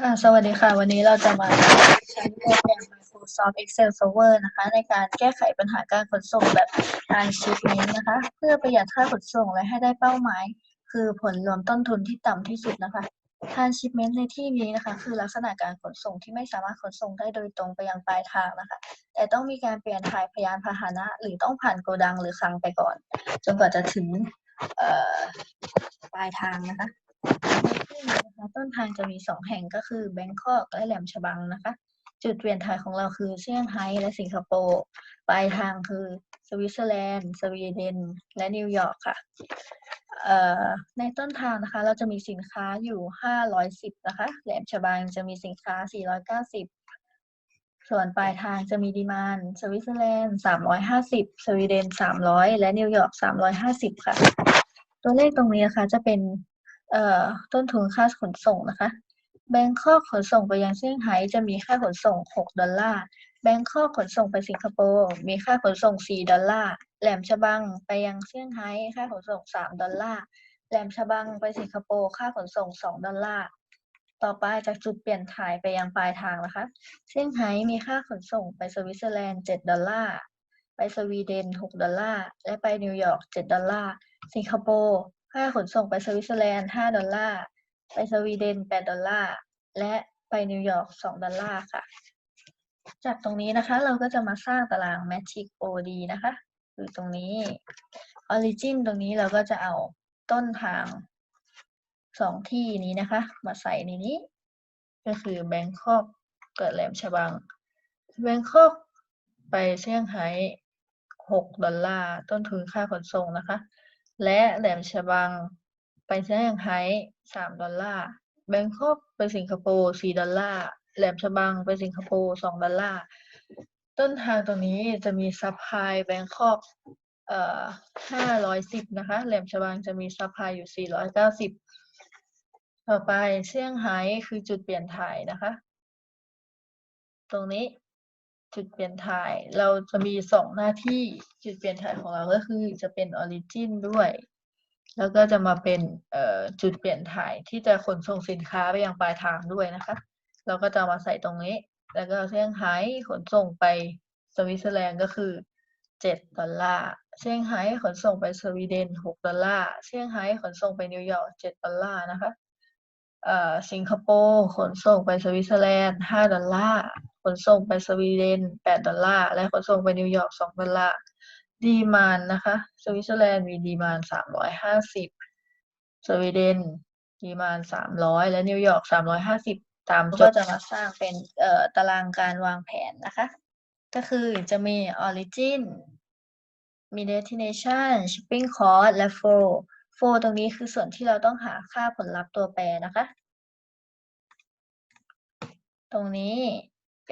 ค่ะ สวัสดีค่ะ วันนี้เราจะมาใช้โปรแกรม Microsoft Excel Server นะคะ ในการแก้ไขปัญหาการขนส่งแบบ Transshipment นะคะ เพื่อประหยัดค่าขนส่งและให้ได้เป้าหมาย คือผลรวมต้นทุนที่ต่ำที่สุดนะคะ Transshipment ในที่นี้นะคะ คือลักษณะการขนส่งที่ไม่สามารถขนส่งได้โดยตรงไปยังปลายทางนะคะ แต่ต้องมีการเปลี่ยนถ่ายพยานพาหนะ หรือต้องผ่านโกดังหรือคลังไปก่อน จนกว่าจะถึงปลายทางนะคะ ต้นทางจะมีสองแห่งก็คือแบงคอกและแหลมฉบังนะคะ จุดเปลี่ยนถ่ายของเราคือเซี่ยงไฮ้และสิงคโปร์ปลายทางคือสวิตเซอร์แลนด์ สวีเดน และนิวยอร์กค่ะในต้นทางนะคะ เราจะมีสินค้าอยู่ 510 นะคะ แหลมฉบังจะมีสินค้า 490 ส่วนปลายทางจะมีดีมานสวิตเซอร์แลนด์ 350 สวีเดน 300 และนิวยอร์ก 350 ค่ะ ตัวเลขตรงนี้นะคะจะเป็น ต้นทุนค่าขนส่งนะคะแบงคอกขนส่งไปยังเซี่ยงไฮ้จะมีค่าขนส่ง 6 ดอลลาร์ แบงคอกขนส่งไปสิงคโปร์มีค่าขนส่ง 4 ดอลลาร์ แหลมฉบังไปยังเซี่ยงไฮ้ค่าขนส่ง 3 ดอลลาร์ แหลมฉบังไปสิงคโปร์ค่าขนส่ง 2 ดอลลาร์ ต่อไปจากจุดเปลี่ยนถ่ายไปยังปลายทางนะคะ เซี่ยงไฮ้มีค่าขนส่งไปสวิตเซอร์แลนด์ 7 ดอลลาร์ ไปสวีเดน 6 ดอลลาร์ และไปนิวยอร์ก 7 ดอลลาร์ สิงคโปร์ ค่าขนส่งไปสวิตเซอร์แลนด์ 5 ดอลลาร์ ไปสวีเดน 8 ดอลลาร์ และไปนิวยอร์ก 2 ดอลลาร์ค่ะ จากตรงนี้นะคะเราก็จะมาสร้างตาราง Matrix OD นะคะคือตรงนี้ Origin ตรงนี้เราก็จะเอาต้นทางสองที่นี้นะคะ มาใส่ในนี้ ก็คือ Bangkok เกิดแหลมฉบัง Bangkok ไปเซี่ยงไฮ้6ดอลลาร์ ต้นทุนค่าขนส่งนะคะ และแหลมฉบัง ไปเซี่ยงไฮ้สามดอลลาร์แบงคอกไปสิงคโปร์สี่ดอลลาร์แหลมฉบังไปสิงคโปร์สองดอลลาร์ต้นทางตรงนี้จะมีซัพพลายแบงคอกเอ่อห้าร้อยสิบนะคะ แหลมฉบังจะมีซัพพลายอยู่สี่ร้อยเก้าสิบต่อไปเซี่ยงไฮ้คือจุดเปลี่ยนถ่ายนะคะ ตรงนี้ จุดเปลี่ยนถ่าย เราจะมีสองหน้าที่จุดเปลี่ยนถ่ายของเราก็คือจะเป็น origin ด้วย แล้วก็จะมาเป็นจุดเปลี่ยนถ่ายที่จะขนส่งสินค้าไปยังปลายทางด้วยนะคะ เราก็จะมาใส่ตรงนี้ แล้วก็เซี่ยงไฮ้ขนส่งไปสวิตเซอร์แลนด์ก็คือเจ็ดดอลลาร์เซี่ยงไฮ้ขนส่งไปสวีเดนหกดอลลาร์เซี่ยงไฮ้ขนส่งไปนิวยอร์กเจ็ดดอลลาร์นะคะสิงคโปร์ขนส่งไปสวิตเซอร์แลนด์ห้าดอลลาร์ ขนส่งไปสวีเดนแปดอลลาร์ และขนส่งไปนิวยอร์กสองดอลลาร์ ดีมานนะคะ สวิตเซอร์แลนด์มีดีมานสามร้อยห้าสิบสวีเดนดีมานสามร้อยและนิวยอร์กสามร้อยห้าสิบตามก็จะมาสร้างเป็นเอ่อตารางการวางแผนนะคะ ก็คือจะมี origin มี destination shipping cost และ flow flow ตรงนี้คือส่วนที่เราต้องหาค่าผลลัพธ์ตัวแปรนะคะ ตรงนี้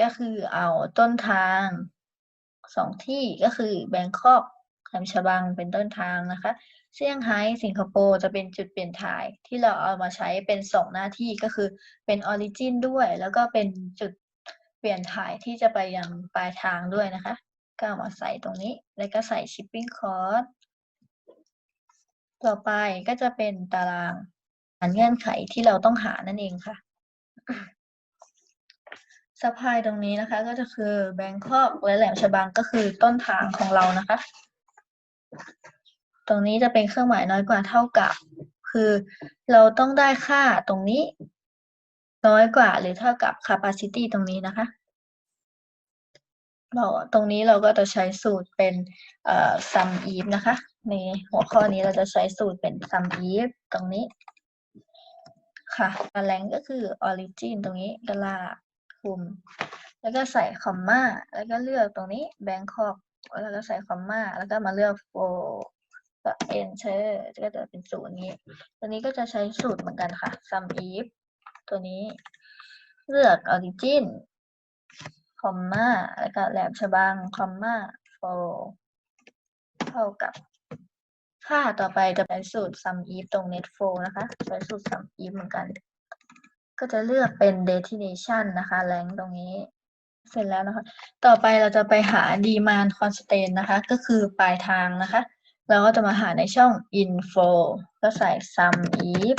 ก็คือเอาต้นทางสองที่ก็คือแบงคอกแหลมฉบังเป็นต้นทางนะคะ เซี่ยงไฮ้สิงคโปร์จะเป็นจุดเปลี่ยนถ่าย ที่เราเอามาใช้เป็นสองหน้าที่ก็คือเป็นออริจินด้วย แล้วก็เป็นจุดเปลี่ยนถ่ายที่จะไปยังปลายทางด้วยนะคะ ก็เอามาใส่ตรงนี้ แล้วก็ใส่ shipping cost ต่อไปก็จะเป็นตารางเงื่อนไขที่เราต้องหานั่นเองค่ะ ซัพพลายตรงนี้นะคะ ก็จะคือแบงคอกและแหลมฉบังก็คือต้นทางของเรานะคะ ตรงนี้จะเป็นเครื่องหมายน้อยกว่าเท่ากับ คือเราต้องได้ค่าตรงนี้ น้อยกว่าหรือเท่ากับ capacity ตรงนี้นะคะเราตรงนี้เราก็จะใช้สูตรเป็นเอ่อ sum if นะคะ ในหัวข้อนี้เราจะใช้สูตรเป็น sum if ตรงนี้ ค่ะแรงก็คือ origin ตรงนี้ดอลาร์ คุม แล้วก็ใส่คอมมา แล้วก็เลือกตรงนี้ Bangkok แล้วก็ใส่คอมมา แล้วก็มาเลือก for ก็ enter ก็จะเป็นศูนย์นี้ ตัวนี้ก็จะใช้สูตรเหมือนกันค่ะ sum if ตัวนี้ เลือก origin คอมมา แล้วก็แหลมฉบังคอมมา for เท่ากับค่าต่อไปจะเป็นสูตร sum if ตรง net flow นะคะ ใช้สูตร sum if เหมือนกัน ก็จะเลือกเป็น destination นะคะแรงตรงนี้ เสร็จแล้วนะคะ ต่อไปเราจะไปหา demand constraint นะคะ ก็คือปลายทางนะคะ เราก็จะมาหาในช่อง info ก็ใส่ sum if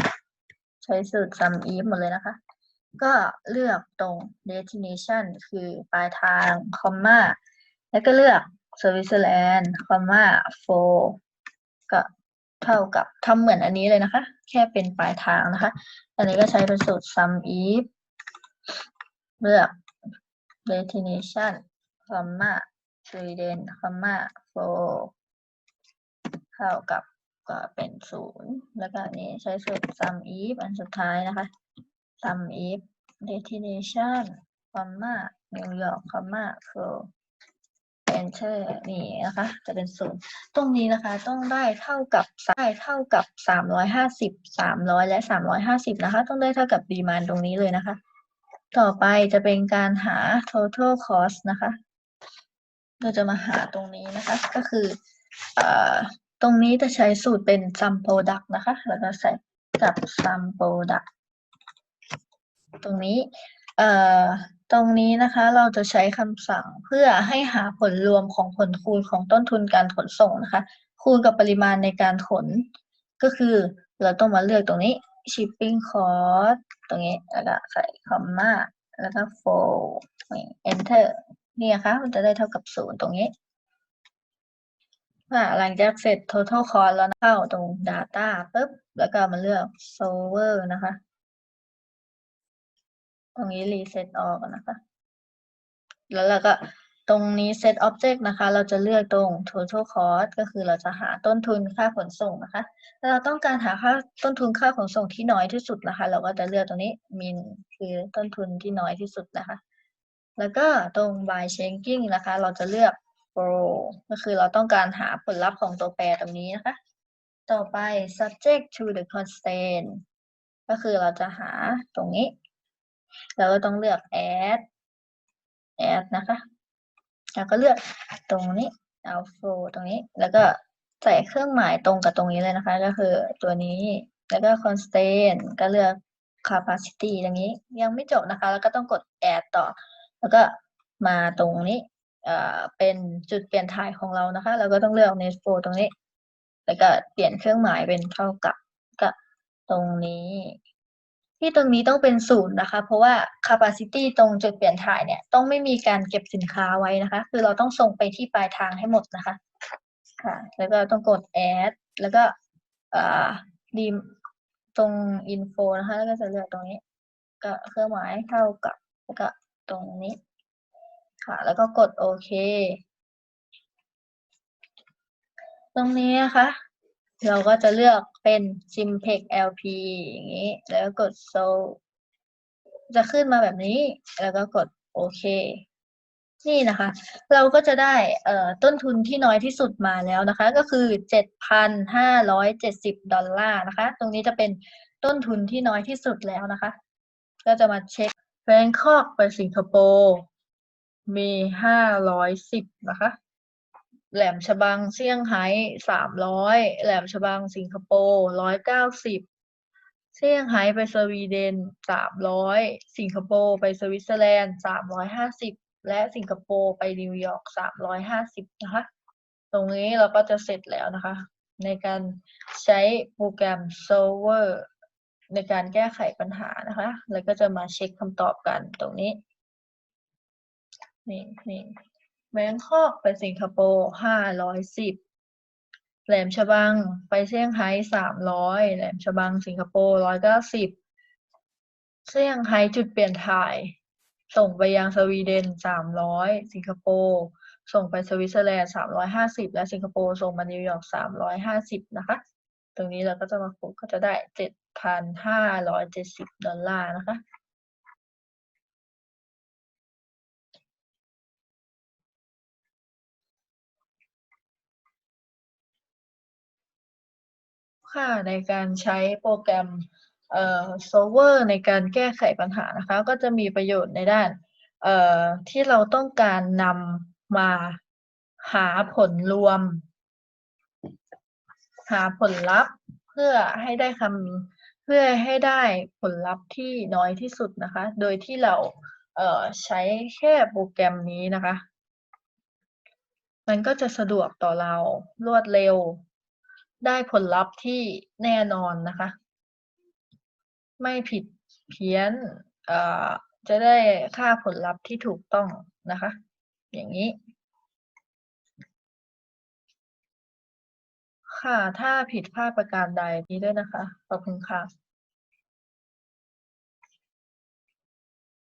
ใช้สูตร sum if หมดเลยนะคะ ก็เลือกตรง destination คือปลายทาง คอมมาแล้วก็เลือกสวิตเซอร์แลนด์ คอมมาโฟก็ เท่ากับทำเหมือนอันนี้เลยนะคะ แค่เป็นปลายทางนะคะ อันนี้ก็ใช้เป็นสูตร sum if เลือก destination คอมมา Sweden คอมมาโฟเท่ากับก็เป็นศูนย์แล้วก็อันนี้ใช้สูตร sum if อันสุดท้ายนะคะ sum if destination คอมมา New York คอมมา Pro enter นี่นะคะ จะเป็นศูนย์ตรงนี้นะคะ ต้องได้เท่ากับได้เท่ากับสามร้อยห้าสิบสามร้อยและสามร้อยห้าสิบนะคะ ต้องได้เท่ากับ demand ตรงนี้เลยนะคะ ต่อไปจะเป็นการหา total cost นะคะ เราจะมาหาตรงนี้นะคะ ก็คือเอ่อตรงนี้จะใช้สูตรเป็น sum product นะคะ แล้วก็ใส่กับ sum product ตรงนี้ เอ่อ ตรงนี้นะคะเราจะใช้คำสั่งเพื่อให้หาผลรวมของผลคูณของต้นทุนการขนส่งนะคะ คูณกับปริมาณในการขน ก็คือเราต้องมาเลือกตรงนี้ shipping cost ตรงนี้แล้วก็ใส่คอมมาแล้วก็ for enter นี่นะคะมันจะได้เท่ากับศูนย์ตรงนี้หลังจากเสร็จ total cost แล้วเข้าตรง data ปุ๊บแล้วก็มาเลือก solver นะคะ ตรงนี้ reset ออกนะคะ แล้วเราก็ตรงนี้ set object นะคะ เราจะเลือกตรง total cost ก็คือเราจะหาต้นทุนค่าขนส่งนะคะถ้าเราต้องการหาค่าต้นทุนค่าขนส่งที่น้อยที่สุดนะคะ เราก็จะเลือกตรงนี้ min คือต้นทุนที่น้อยที่สุดนะคะ แล้วก็ตรง by checking นะคะ เราจะเลือก pro ก็คือเราต้องการหาผลลัพธ์ของตัวแปรตรงนี้นะคะ ต่อไป subject to the constraint ก็คือเราจะหาตรงนี้ เราก็ต้องเลือก add add นะคะแล้วก็เลือกตรงนี้ outflow ตรงนี้ แล้วก็ใส่เครื่องหมายตรงกับตรงนี้เลยนะคะ ก็คือตัวนี้แล้วก็ constraint ก็เลือก capacity ตรงนี้ยังไม่จบนะคะ แล้วก็ต้องกด add ต่อ แล้วก็มาตรงนี้เอ่อเป็นจุดเปลี่ยนถ่ายของเรานะคะ เราก็ต้องเลือก net flow ตรงนี้ แล้วก็เปลี่ยนเครื่องหมายเป็นเท่ากับก็ตรงนี้ ที่ตรงนี้ต้องเป็นศูนย์นะคะ เพราะว่า capacity ตรงจุดเปลี่ยนถ่ายเนี่ยต้องไม่มีการเก็บสินค้าไว้นะคะ คือเราต้องส่งไปที่ปลายทางให้หมดนะคะค่ะ แล้วก็ต้องกด add แล้วก็ดีมตรง info นะคะ แล้วก็จะเลือกตรงนี้ ก็เครื่องหมายเท่ากับแล้วก็ตรงนี้ ค่ะ แล้วก็กดโอเค ตรงนี้นะคะ เราก็จะเลือกเป็น s i m p e x LP อย่างนี้ แล้วกด So จะขึ้นมาแบบนี้ แล้วก็กดโอเค นี่นะคะ เราก็จะได้เอ่อต้นทุนที่น้อยที่สุดมาแล้วนะคะ ก็คือ 7,570 ดอลลาร์นะคะ ตรงนี้จะเป็นต้นทุนที่น้อยที่สุดแล้วนะคะ ก็จะมาเช็คแบงคอกไปสิงคโปร์มี 510 นะคะ แหลมฉบังเซี่ยงไฮ้สามร้อยแหลมฉบังสิงคโปร์ร้อยเก้าสิบเซี่ยงไฮ้ไปสวีเดนสามร้อยสิงคโปร์ไปสวิตเซอร์แลนด์สามร้อยห้าสิบและสิงคโปร์ไปนิวยอร์กสามร้อยห้าสิบนะคะ ตรงนี้เราก็จะเสร็จแล้วนะคะ ในการใช้โปรแกรม Solver ในการแก้ไขปัญหานะคะ แล้วก็จะมาเช็คคำตอบกันตรงนี้นี่นี่ แบงคอกไปสิงคโปร์ห้าร้อยสิบแหลมฉบังไปเซี่ยงไฮ้สามร้อยแหลมฉบังสิงคโปร์ร้อยเก้าสิบเซี่ยงไฮ้จุดเปลี่ยนถ่าย ส่งไปยังสวีเดนสามร้อยสิงคโปร์ส่งไปสวิตเซอร์แลนด์สามร้อยห้าสิบและสิงคโปร์ส่งมานิวยอร์กสามร้อยห้าสิบนะคะ ตรงนี้เราก็จะมาคูณก็จะได้เจ็ดพันห้าร้อยเจ็ดสิบดอลลาร์นะคะ ค่ะในการใช้โปรแกรมเอ่อ solver ในการแก้ไขปัญหานะคะ ก็จะมีประโยชน์ในด้านเอ่อที่เราต้องการนำมาหาผลรวม หาผลลัพธ์เพื่อให้ได้คำเพื่อให้ได้ผลลัพธ์ที่น้อยที่สุดนะคะ โดยที่เราเอ่อใช้แค่โปรแกรมนี้นะคะ มันก็จะสะดวกต่อเรารวดเร็ว ได้ผลลัพธ์ที่แน่นอนนะคะ ไม่ผิดเพี้ยนเอ่อจะได้ค่าผลลัพธ์ที่ถูกต้องนะคะ อย่างนี้ ค่ะ ถ้าผิดพลาดประการใดนี้ด้วยนะคะ ขอบคุณค่ะ